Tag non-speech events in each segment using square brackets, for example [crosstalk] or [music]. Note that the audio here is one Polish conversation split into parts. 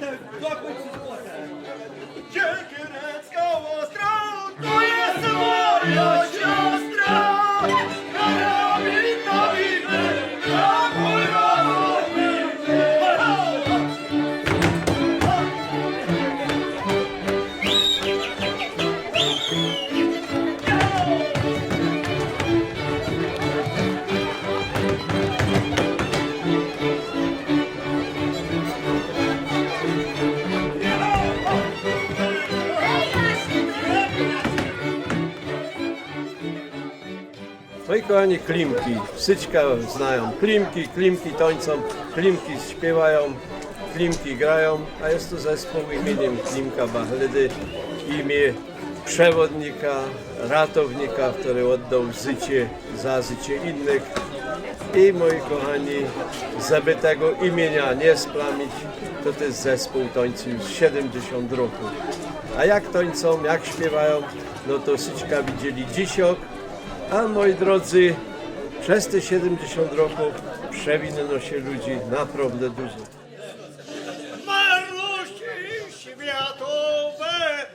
Take it out, No i kochani, klimki. Syćka znają. Klimki, klimki tańczą, klimki śpiewają, klimki grają, a jest to zespół imieniem Klimka Bachlydy. Imię przewodnika, ratownika, który oddał życie za życie innych. I moi kochani, żeby tego imienia nie splamić, to to jest zespół tańczy już 70 roku. A jak tańczą, jak śpiewają, no to Syćka widzieli dzisiaj, a moi drodzy, przez te 70 roków przewinęło się ludzi naprawdę dużo. Marności światowe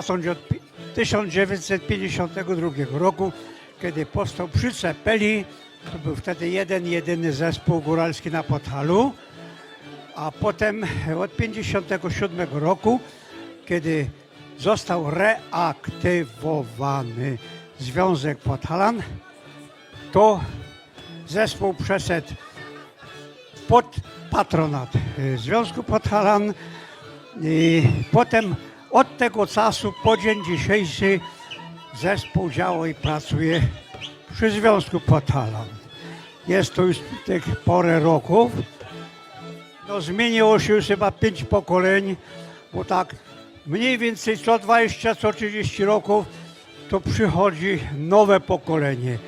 zacząć od pi- 1952 roku, kiedy powstał przy Cepeli. To był wtedy jeden, jedyny zespół góralski na Podhalu. A potem od 1957 roku, kiedy został reaktywowany Związek Podhalan, to zespół przeszedł pod patronat y, Związku Podhalan. I potem od tego czasu po dzień dzisiejszy zespół działa i pracuje przy Związku Podhalan. Jest to już tych porę roków. No, zmieniło się już chyba pięć pokoleń, bo tak mniej więcej co 20, co 30 roków to przychodzi nowe pokolenie.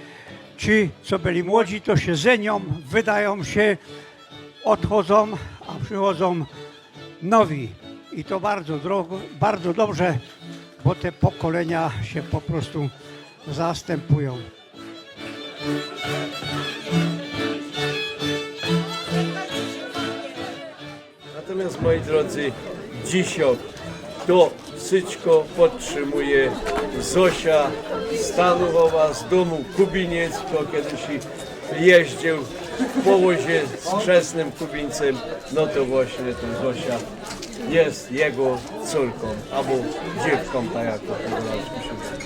Ci, co byli młodzi, to się zenią, wydają się, odchodzą, a przychodzą nowi. I to bardzo, drogo, bardzo dobrze, bo te pokolenia się po prostu zastępują. Natomiast moi drodzy, dzisiaj to Syćko podtrzymuje Zosia Stanuchowa z domu Kubieniecko, kiedyś jeździł w powozie z chrzestnym Kubińcem, no to właśnie to Zosia jest jego córką, albo dziewką, tak jak to. No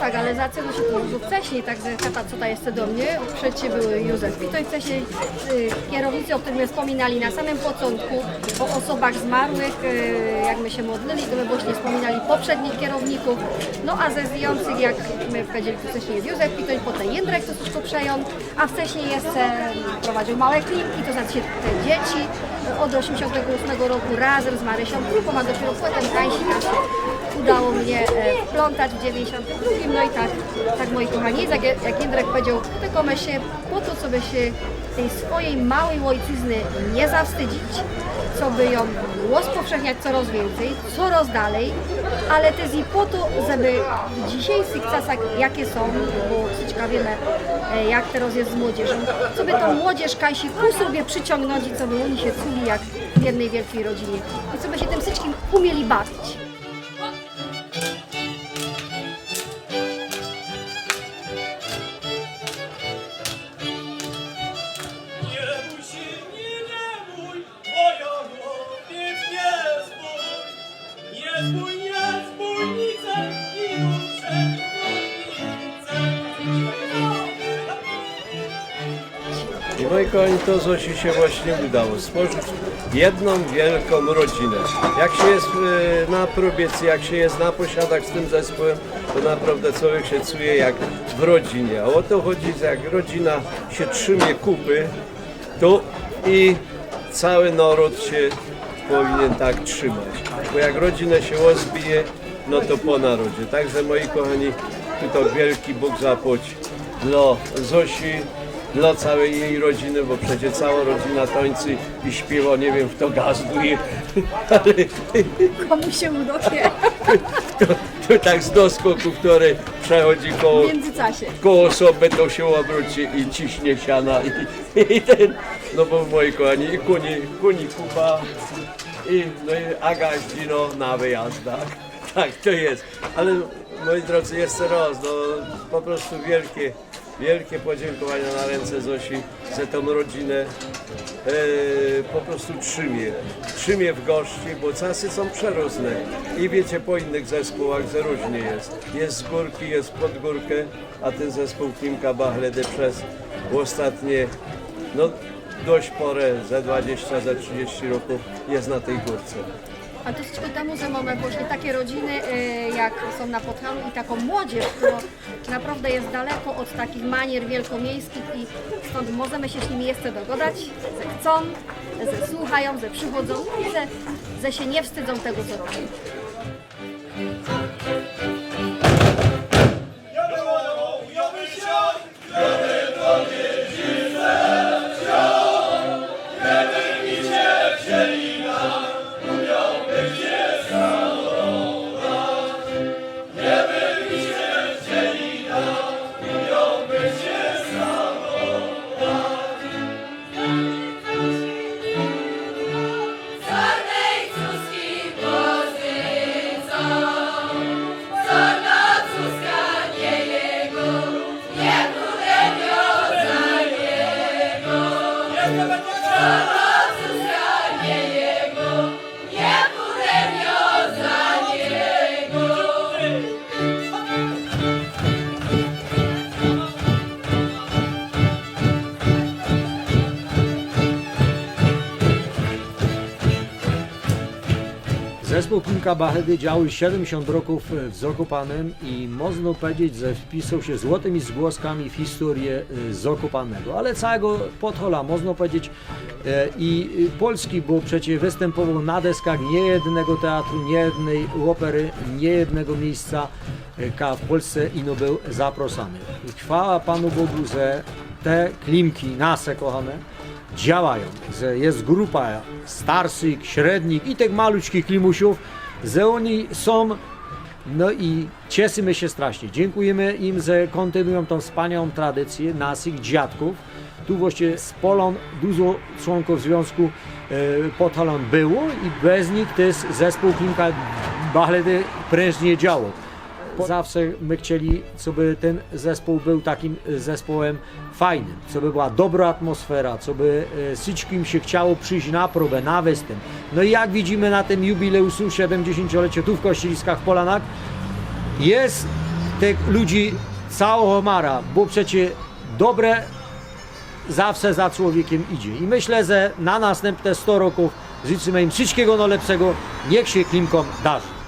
tak, ale zaczęło się to dużo wcześniej, także tata co ta jest do mnie, przecie były Józef Pito i wcześniej y, kierownicy, o których wspominali na samym początku, o osobach zmarłych, y, jak my się modlili, to my właśnie wspominali poprzednich kierowników, no a ze zdjących, jak my powiedzieli, wcześniej jest Józef Pito i potem Jędrek wszystko przejął, a wcześniej jeszcze prowadził małe kliniki, to znaczy te dzieci. Od 88 roku razem z Marysią Krupą, a dopiero potem Kańsika się udało mnie e, wplątać w 92. No i tak, tak moi kochani, jak, jak Jędrek powiedział, tylko my się po to, co by się tej swojej małej ojczyzny nie zawstydzić, co by ją rozpowszechniać coraz więcej, coraz dalej, ale też i po to, żeby w dzisiejszych czasach, jakie są, bo ciekawe wiemy, e, jak teraz jest z młodzieżą, co by tą młodzież Kasi ku sobie przyciągnąć i co by oni się czuli jak w jednej wielkiej rodzinie i co by się tym wszystkim umieli bawić. I moi kochani, to Zosi się właśnie udało stworzyć jedną wielką rodzinę. Jak się jest e, na próbiec, jak się jest na posiadach z tym zespołem, to naprawdę człowiek się czuje jak w rodzinie. A o to chodzi, jak rodzina się trzymie kupy, to i cały naród się powinien tak trzymać. Bo jak rodzinę się rozbije, no to po narodzie. Także moi kochani, tutaj wielki Bóg zapłać dla Zosi, dla całej jej rodziny, bo przecież cała rodzina tańczy i śpiewa, nie wiem, kto gazduje, [laughs] ale Komu się udokie to, to tak z doskoku, który przechodzi koło w międzyczasie. koło osoby to się obróci i ciśnie siana i, i ten, no bo moi kochani, i kuni, kuni Kuba i, no i na wyjazdach. Tak to jest. Ale moi drodzy, jeszcze raz, no po prostu wielkie, wielkie podziękowania na ręce Zosi za tą rodzinę. E, po prostu trzymie, trzymie w gości, bo czasy są przeróżne. I wiecie, po innych zespołach, że różnie jest. Jest z górki, jest pod górkę, a ten zespół Klimka Bachledy przez ostatnie, no dość porę, ze 20, ze 30 roku jest na tej górce. Wszystko temu, że mamy właśnie takie rodziny, y, jak są na Podhalu i taką młodzież, która naprawdę jest daleko od takich manier wielkomiejskich i stąd możemy się z nimi jeszcze dogadać, że chcą, że słuchają, że przychodzą i że, że się nie wstydzą tego, co robią. Klimka Bachedy działał 70 roków w Zakopanem i można powiedzieć, że wpisał się złotymi zgłoskami w historię e, Zakopanego, ale całego Podhola można powiedzieć e, i e, Polski, bo przecież występował na deskach niejednego teatru, niejednej opery, niejednego miejsca e, ka w Polsce i no był zaproszony. Chwała Panu Bogu, że te klimki, nasze kochane, działają, że jest grupa starszych, średnich i tych maluczkich klimusiów, że oni są, no i cieszymy się strasznie. Dziękujemy im, że kontynuują tą wspaniałą tradycję naszych dziadków. Tu właśnie z Polą dużo członków związku e, Podhalon było i bez nich też zespół Klimka Bachledy prężnie działał. Zawsze my chcieli, co by ten zespół był takim e, zespołem fajnym, co by była dobra atmosfera, co by e, wszystkim się chciało przyjść na próbę, na występ. No i jak widzimy na tym jubileuszu 70-lecia tu w Kościeliskach w Polanach, jest tych ludzi cała homara, bo przecież dobre zawsze za człowiekiem idzie. I myślę, że na następne 100 roków życzymy im wszystkiego najlepszego, niech się Klimkom darzy.